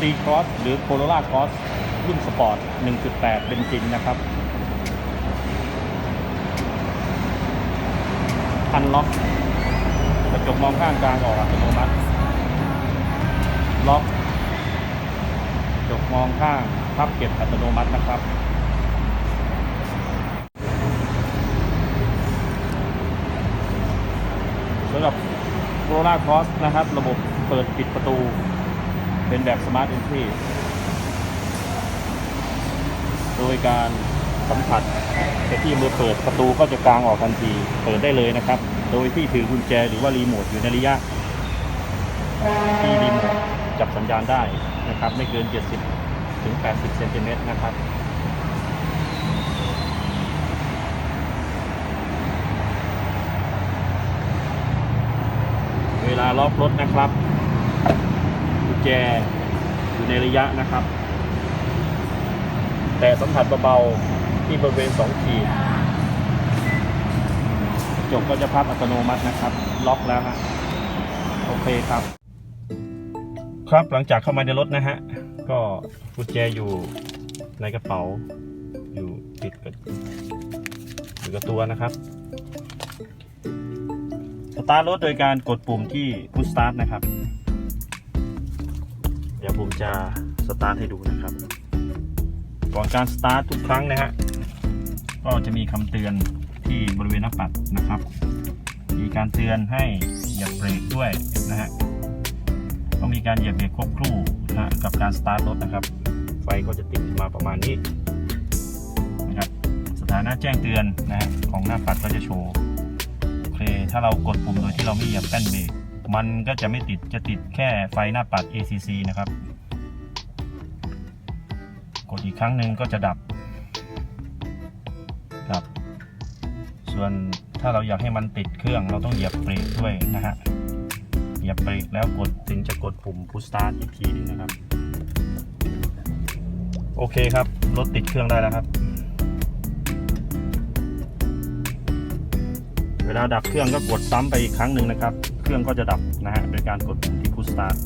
C Cross หรือ Corolla Cross รุ่นสปอร์ต 1.8เบนซินนะครับอันล็อกกระจกมองข้างกลางออกอัตโนมัติ ล็อกกระจกมองข้างพับเก็บอัตโนมัตินะครับสำหรับ Corolla Cross นะครับ ระบบเปิดปิดประตู เป็นแบบ Smart Entry โดยการสัมผัสไปที่มือเปิดประตูก็จะกลางออกทันที เปิดได้เลยนะครับ โดยที่ถือกุญแจหรือว่ารีโมทอยู่ในระยะ ที่รีโมทจับสัญญาณได้นะครับ ไม่เกิน 70 ถึง 80 เซนติเมตรนะครับเวลาล็อกรถนะครับ ญแจอยู่ในระยะนะครับ แต่สัมผัสเบาๆที่บริเวณ 2 ขีดจกก็จะพับอัตโนมัตินะครับ ล็อกแล้วฮะโอเคครับ ครับหลังจากเข้ามาในรถนะฮะ ก็กุญแจอยู่ในกระเป๋า อยู่ติดกับอยู่กับตัวนะครับสตาร์ทรถโดยการกดปุ่มที่ Push Start นะครับ เดี๋ยวผมจะสตาร์ทให้ดูนะครับ ก่อนการสตาร์ททุกครั้งนะฮะก็จะมีคำเตือนที่บริเวณหน้าปัดนะครับ มีการเตือนให้เหยียบเบรกด้วยนะฮะต้องมีการเหยียบเบรกควบคู่นะฮะกับการสตาร์ทรถนะครับ ไฟก็จะติดมาประมาณนี้นะครับสถานะแจ้งเตือนนะฮะของหน้าปัดก็จะโชว์โอเคถ้าเรากดปุ่มโดยที่เราไม่เหยียบแป้นเบรก มันก็จะไม่ติดจะติดแค่ไฟหน้าปัด ACC นะครับ กดอีกครั้งหนึ่งก็จะดับครับ ส่วนถ้าเราอยากให้มันติดเครื่องเราต้องเหยียบเบรกด้วยนะฮะเหยียบเบรกแล้วกดถึงจะกดปุ่ม push start อีกทีหนึงนะครับ โอเคครับ รถติดเครื่องได้แล้วครับ เวลาดับเครื่องก็กดซ้ำไปอีกครั้งหนึ่งนะครับ เครื่องก็จะดับนะฮะโดยการกดปุ่มที่ push start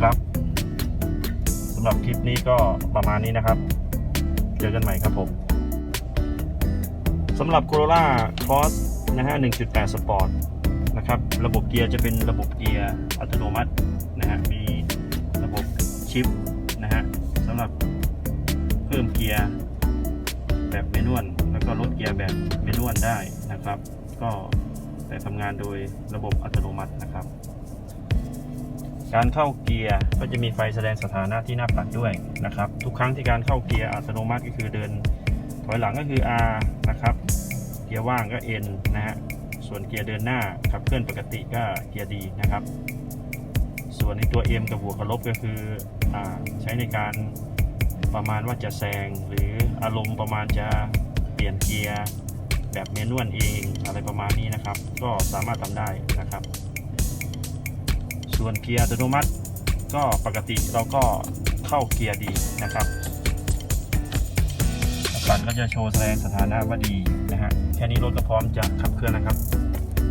ครับสำหรับคลิปนี้ก็ประมาณนี้นะครับ เจอกันใหม่ครับผมสำหรับ Corolla Cross นะฮะ 1.8 Sport นะครับ ระบบเกียร์จะเป็นระบบเกียร์อัตโนมัตินะฮะ มีระบบชิปนะฮะสำหรับเพิ่มเกียร์แบบเมนวลแล้วก็ลดเกียร์แบบเมนวลได้นะครับ ก็ แต่ทำงานโดยระบบอัตโนมัตินะครับ การเข้าเกียร์ก็จะมีไฟแสดงสถานะที่หน้าปัดด้วยนะครับ ทุกครั้งที่การเข้าเกียร์อัตโนมัติก็คือเดินถอยหลังก็คือ R นะครับ เกียร์ว่างก็ N นะฮะส่วนเกียร์เดินหน้าขับเคลื่อนปกติก็เกียร์ D นะครับ ส่วนในตัว M กับบวกกับลบก็คืออใช้ในการประมาณว่าจะแซงหรืออารมณ์ประมาณจะเปลี่ยนเกียร์ แบบเมนวลเองอะไรประมาณนี้นะครับ ก็สามารถทำได้นะครับ ส่วนเกียร์อัตโนมัติก็ปกติเราก็เข้าเกียร์ดีนะครับปัดก็จะโชว์แสดงสถานะว่าดีนะฮะ แค่นี้รถก็พร้อมจะขับเคลื่อนนะครับ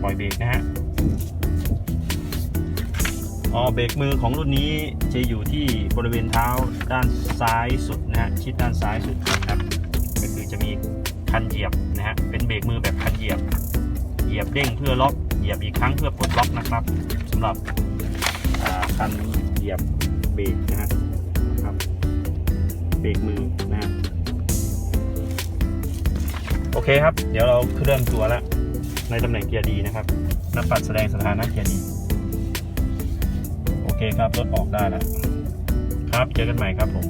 ปล่อยเบรกนะฮะ อ๋อ เบรกมือของรุ่นนี้จะอยู่ที่บริเวณเท้าด้านซ้ายสุดนะฮะ ชิดด้านซ้ายสุดนะครับ ก็คือจะมี คันเหยียบนะฮะเป็นเบรกมือแบบคันเหยียบ เหยียบเด้งเพื่อล็อกเหยียบอีกครั้งเพื่อปลดล็อกนะครับสำหรับคันเหยียบเบรกนะฮะครับเบรกมือนะฮะโอเคครับ เดี๋ยวเราเคลื่อนตัวแล้วในตำแหน่งเกียร์ดีนะครับน้าปัดแสดงสถานะเกียร์ดีโอเคครับรถออกได้แล้วครับเจอกันใหม่ครับผม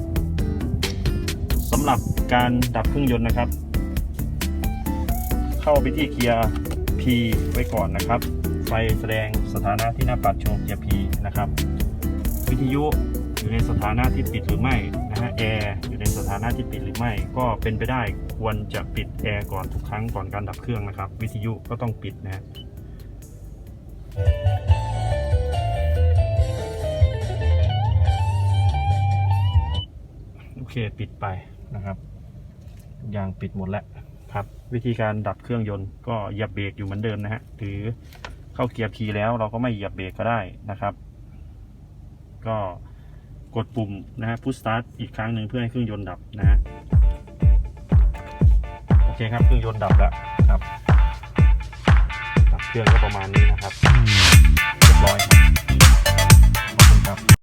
สำหรับการดับเครื่องยนต์นะครับ เข้าไปที่เกียร์ P ไว้ก่อนนะครับ ไฟแสดงสถานะที่หน้าปัดโชว์เกียร์ P นะครับ วิทยุอยู่ในสถานะที่ปิดหรือไม่นะฮะแอร์อยู่ในสถานะที่ปิดหรือไม่ ก็เป็นไปได้ควรจะปิดแอร์ก่อนทุกครั้งก่อนการดับเครื่องนะครับ วิทยุก็ต้องปิดนะฮะโอเคปิดไปนะครับอย่างปิดหมดแล้ว ครับ วิธีการดับเครื่องยนต์ก็เหยียบเบรกอยู่เหมือนเดิมนะฮะหรือเข้าเกียร์ P แล้วเราก็ไม่เหยียบเบรกก็ได้นะครับ ก็กดปุ่มนะฮะพุชสตาร์ทอีกครั้งหนึ่งเพื่อให้เครื่องยนต์ดับนะฮะโอเคครับเครื่องยนต์ดับแล้วครับดับเครื่องก็ประมาณนี้นะครับเรียบร้อยครับ